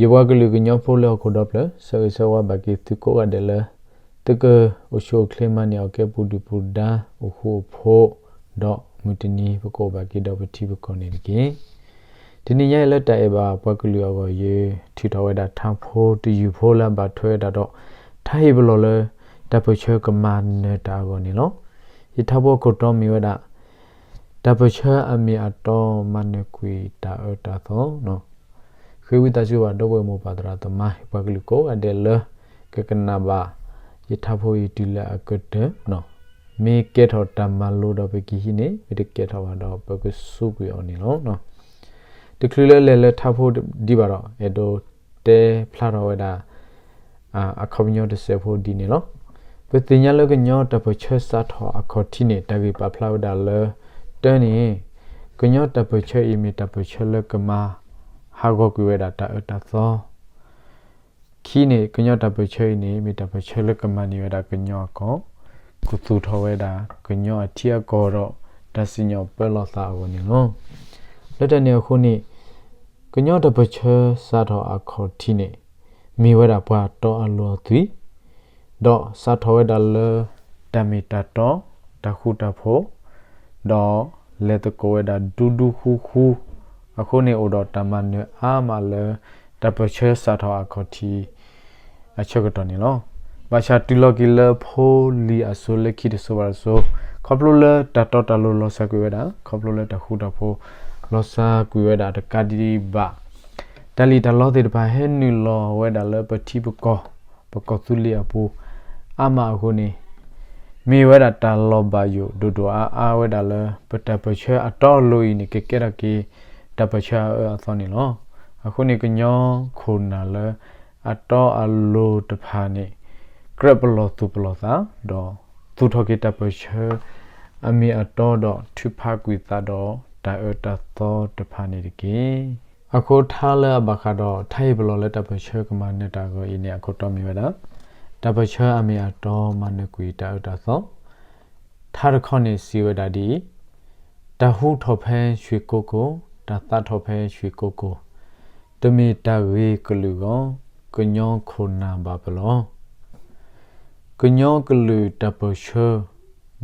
ယဘကလူကညောဖိုလောကိုတော့ပလဆောဆောဝဘကိသူကိုကတယ်လတကအရှိုကလမနီအကေပူဒူပူဒါအခုဖိုတော့မူတနီပကိုဘကိတော့ပတိပကိုနေကေဒီနေ့ရဲ့လက်တိုင်ပါဘကလူအောရေထီတော်ဝဲတာထံဖိုးတူယူဖိုးလမ်းပါထွဲတာတော့ထိုင်ဘလောလေတပ ချေကမန်နေတာကိုနေလို့ယထဘောကိုတော့မီဝဒတပချေအမီအတော်မနကွေတာအတာသောနော်ခေဝိတချူဝတော့ဝေမောပါဒရာတမဘကလူကိုအဒဲလကကနာဘာယထဖိုယတီလာအကတဲ့နော်မေကေထောတမလိုတော့ပဲကြီးနေဒီကေထောတော့ဘကစုကွေအောင်နေလို့နော်တခလလဲလဲထဖို့ဒီပါတော့အဲတော့တဲဖလာတော့ဝဒါအာအခေါညောတဆေဖို့ဒီနေလို့ပတင်ညာလကညောတပချဲစာထောအခေါတီနေတကိပဖလာဒါလဲတဲနေကညောတပချဲအီမီတပချဲလကမာ ဟာဂောကွေဒါတာအတာသောခီနေကညောတပချဲနေမီတပချဲလကမာနေဝဒါကညောကောကုသူထောဝဲဒါကညောအတီယကောတော့တစညောပလောသာဝနေလုံးလက်တနေခုနိကညောတပချဲစာထောအခေါတီနေမိဝဲတာဘွာတော့အလောသွီတော့စာထောဝဲဒါလတမီတတော့တခုတဖို့တော့လက်တကိုဝဲဒါဒူဒူခူခူ အခုနေအိုတော့တမန်နအာမလဲတပချဲစာထောအခေါတီအချက်ကတော့နေလောဘာချာတီလော်ကီလဖိုလီအဆိုလက်ခိတဆိုပါဆိုခေါပလိုလတတော်တလိုလောဆကွေဝဲတာခေါပလိုလတခုတဖို့လောဆကွေဝဲတာတကဒီဘာတလီတလောတေတပါဟဲနူလောဝဲတာလပတိပကောပကောသူလီအပူအမအခုနေမေဝဲတာတလောဘယုဒူဒူအာအာဝဲတာလပတပချဲအတော်လိုဤနေကေကေရကေ တပချာအသောနေလောအခုနေကညောခုနာလအတော်အလိုတဖာနေကရပလောသူပလောသာတော့သူထောကေတပချာအမီအတော်တော့ထဖကွေသာတော့တာအတသောတဖာနေတကေအခုထားလဲဘခါတော့ထိုင်ဘလောလက်တပချာကမနေတာကိုအင်းနေအခုတော့မြင်ရတာတပချာအမီအတော်မနကွေတာအတသောထားရခေါနေစီဝဒဒီတဟုထောဖဲရွှေကိုကို တသတ်ထောဖဲရွှေကိုကိုတမီတဝေကလူကောကညောခုနာဘပလောကညောကလူတပချေ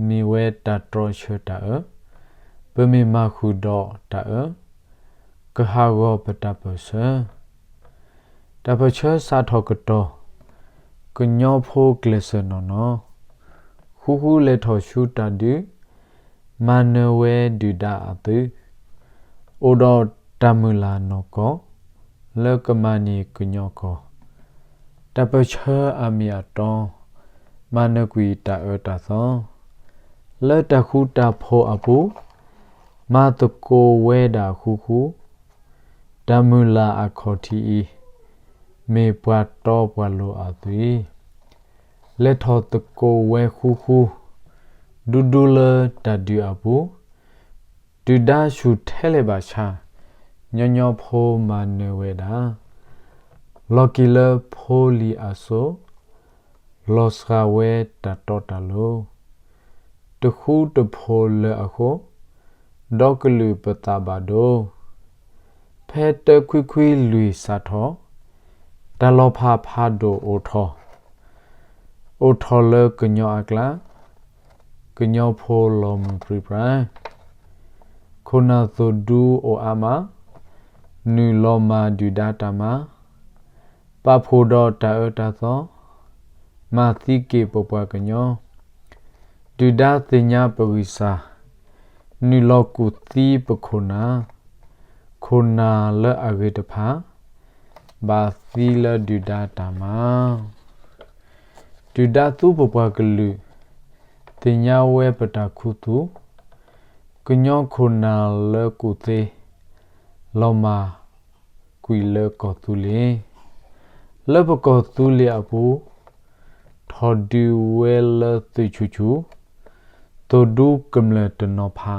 မီဝဲတတရချတာပမေမခုတော့တာကဟာဂောပတပစတပချေစာထောကတော့ကညောဖိုကလစနောနောခူခူလေထောရှူတာဒီမနဝဲဒူဒါအပူ အိုဒတမူလာနောကောလကမနီကညောကောတပချာအမီအတောမနကွီတာအတာသောလတခုတာဖောအပူမတကိုဝဲတာခုခုတမူလာအခေါ်တီမေပွားတော့ပွားလိုအသွေလက်ထောတကိုဝဲခုခုဒူဒူလတဒူအပူ ဒူဒါရှုထဲလေပါချာညညဖိုးမနေဝဲတာလော်ကီလဖိုလီအဆိုလောစခဝဲတတော်တလိုတခုတဖိုလအခုဒေါကလူပတာဘာဒိုဖဲတခွိခွိလူစာထောတလောဖာဖာဒိုအိုထောအိုထောလကညောအကလာကညောဖိုလောမပရိပရာ ခုနာသုဒူအိုအာမာနူလောမာဒူဒတာမာပဖိုဒတာအတာသောမာတိကေပပကညောဒူဒတင်ညာပဝိစာနူလောကုတိပခုနာခုနာလအဂေတဖာဘာသီလဒူဒတာမာဒူဒသူပပကလူတင်ညာဝဲပတာခုတု ကညောခုနာလကုသေးလောမာကွီလကောတူလေလဘကောတူလေအပူထော်ဒီဝဲလသိချူချူတိုဒုကမလတနောဖာ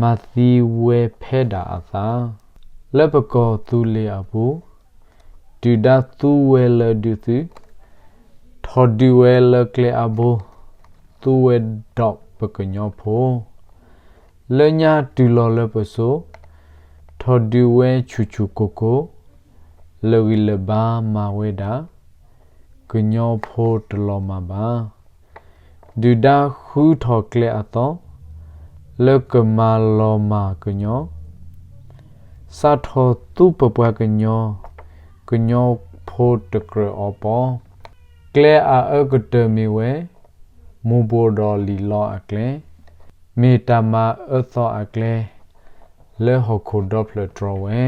မာသီဝဲဖဲတာအသာလဘကောတူလေအပူဒူဒါသူဝဲလဒူသူထော်ဒီဝဲလကလေအဘူသူဝဲဒေါပကညောဖို လညာတူလောလပဆိုထော်ဒီဝဲချူချူကိုကိုလေဝီလဘာမာဝေဒါကညောဖို့တလောမဘာဒူဒါခူထော်ကလေအတော့လေကမာလောမာကညောစာထောသူပပွားကညောကညောဖို့တကရအပေါ်ကလေအာအကတမီဝဲမူဘော်ဒေါ်လီလောအကလေ မေတ္တာမာအသောအကလေလေဟခုဒေါပလထရဝဲ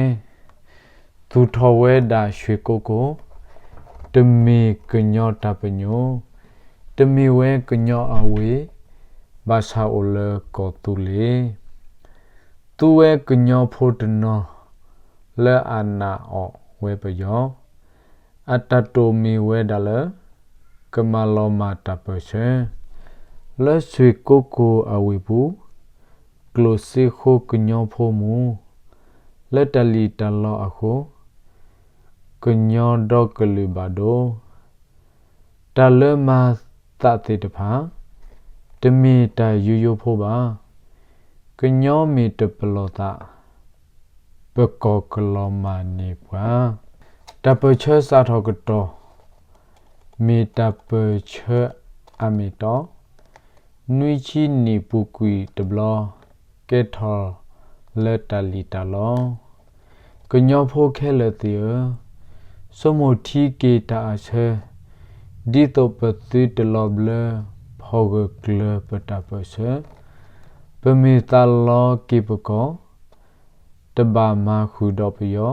သူထော်ဝဲဒါရွှေကိုကိုတမီကညောတပညောတမီဝဲကညောအဝေဘာသာအိုလကောတူလေသူဝဲကညောဖို့တနောလဲအနာအောဝဲပယောအတတိုမီဝဲဒါလကမလောမာတပရှေ လဲဆွေကိုကိုအဝေဘူးကလိုစီခိုကညောဖို့မူလက်တလီတလောအခုကညောဒေါကလူဘာဒိုတလမသတိတဖာတမီတယူယူဖို့ပါကညောမီတပလောတာပကောကလောမနေပွာတပချေစာထောကတောမီတပချေအမီတော နွိချီနီပုကွီတဘလောကေထောလက်တလီတလောကညောဖို့ခဲလက်တီစမထီကေတာချေဒီတောပတိတလောဘလဖောဂကလပတာပချေပမေတလောကိပကောတဘာမခုတော့ပယော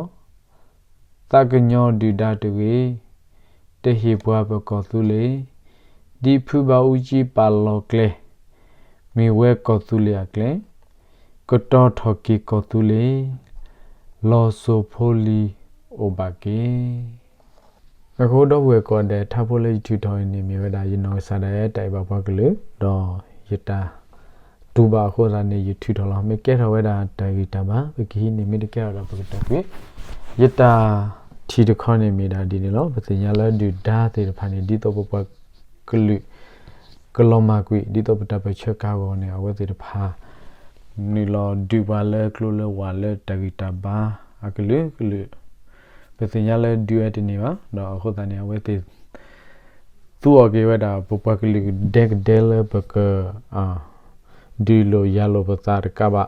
တကညောဒီဒတဝေတဟိဘွားပကောသူလေဒီဖူပါဦးကြီးပါလောကလေ မေဝဲကောသူလေကလေကတော်ထကီကောသူလေလောဆိုဖိုလီအိုဘာကေအခုတော့ဝေကောတဲ့ထဖိုလေးထူထော်နေမြေဝဒါယနောစာတဲ့တိုင်ပါဘကလေတော့ယတာဒူဘာခိုရာနေယထူထော်လာမေကဲထဝဲတာတိုင်တာပါဘကီနေမိတကဲတော့ဘကတကွေယတာထီတခေါနေမိတာဒီနေလို့ပစညာလဲဒူဒါတဲ့ဖာနေဒီတော့ဘဘကလူ ကလောမကွေဒီတော့ပတပချက်ကာကောနေအဝဲတဲ့ဖာနီလောဒူဘာလဲကလိုလဲဝါလဲတဂီတာဘာအကလူကလူပစညာလဲဒူအတနေပါတော့အခုတန်နေအဝဲတဲ့သူအကေဝဲတာပပကလူဒက်ဒဲလဲပကအာဒီလိုရလိုပစာတကပါ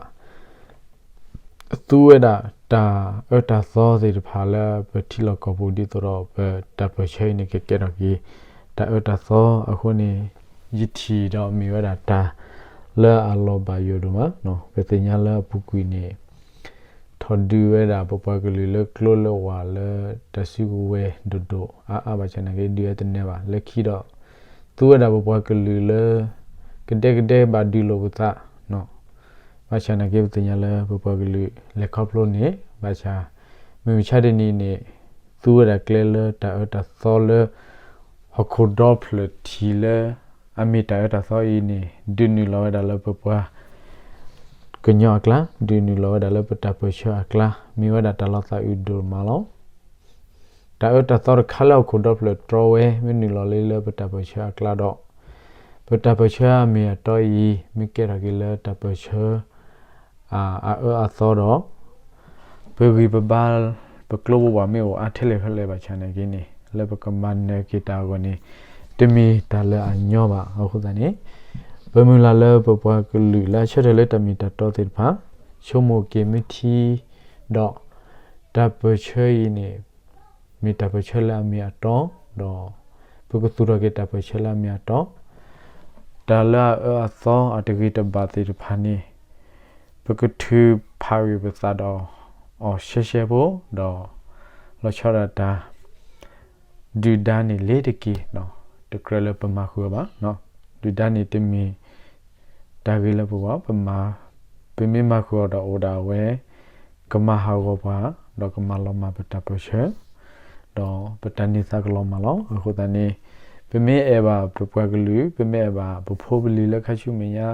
သူဝဲတာတာအတာသောစီတဖာလဲပတိလကပူဒီတော့ပတပချိနေကကဲတော့ကြီးတာအတာသောအခုနေ ယတိတော့မိဝဲတာတာလဲအလောဘယိုဒမနော်ပတိညာလဲပုကွီနေထော်ဒူဝဲတာပပကလေးလဲကလိုလဝါလဲတစီကူဝဲဒိုဒိုအာအာဘချနကေဒီရတဲ့နေပါလက်ခီတော့သူဝဲတာပပကလေးလဲကတဲ့ကတဲ့ဘာဒီလိုဘတာနော်ဘာချနာကေပတိညာလဲပပကလေးလက်ခေါပလို့နေဘာချာမေချတဲ့နေနေသူဝဲတာကလဲလဲတာအတာသောလဲဟခုဒေါပလတီလဲ အမီတာတာသောအင်းနေဒူနီလောဒါလပပွားကညောကလာဒူနီလောဒါလပတာပချာကလာမီဝဒါတလောသာဥဒူမာလောတာအတာသောခလောက်ခုဒေါပလထရဝဲမီနီလောလေးလပတာပချာကလာတော့ပတာပချာမီတော့ဤမီကေရဂီလတာပချာအာအာအသောတော့ဘေဘီဘဘာပကလောဘဝမေအထလေခလေပါချန်နေကင်းနေလေပကမန်နေကီတာကိုနေ တမီတလအညောပါအခုတည်းဘမလာလပပွားကလူလာချက်တယ်လေတမီတတော်တိဖာချုံမိုကေမတီတော့တပချေးနေမီတပချေလာမီအတော့တော့ပုကသူရကေတပချေလာမီအတော့တလာအသောအတဂိတဘာတိဖာနေပုကသူဖာရီပသတော့အော်ရှေရှေဘောတော့လောချရတာဒူဒန်နေလေတကီနော်တ ကရလပမခုပါနော်ဒူဒန်နေတမီဒါဂီလပဝပမာပမီမခုတော့အိုဒါဝဲကမဟာကောပါတော့ကမလောမပတပချေတော့ပတနိသကလောမလောအခုတနေ့ပမေအဘာပပွားကလူပမေအဘာပဖိုးပလီလက်ခချုမညာ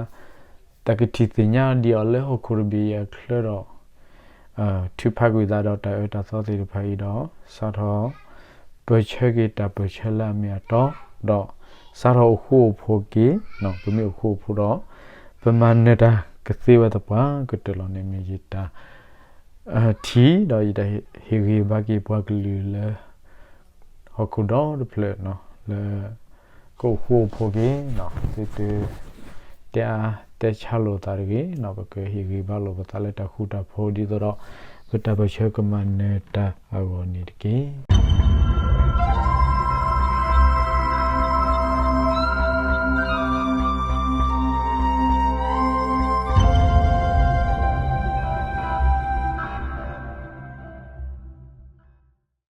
တကတိတညာဒီအလဲဟခုရဘီယခလတော့အာသူဖကွေသားတော့တိုင်တာသောစီဖိုင်တော့စာတော့ပချေကေတပချေလာမြတ်တော့ တော့စာတော့ခုဖို့ကေနော်ဘမေခုဖို့တော့ပမနတာကစီဝတ်ပါကတလောနေမီတာအတီတော့ဒီဟီရီဘာကီပွားကလူလေဟခုတော့ဒပလက်နော်လေကိုခုဖိုကေနော်ဒီတေတဲ့တဲ့ချလို့တာရေနော်ဘကဟီရီဘာလို့ပတလက်တခုတာဖိုဒီတော့ကတဘချကမန်နေတာအဝနီတကေ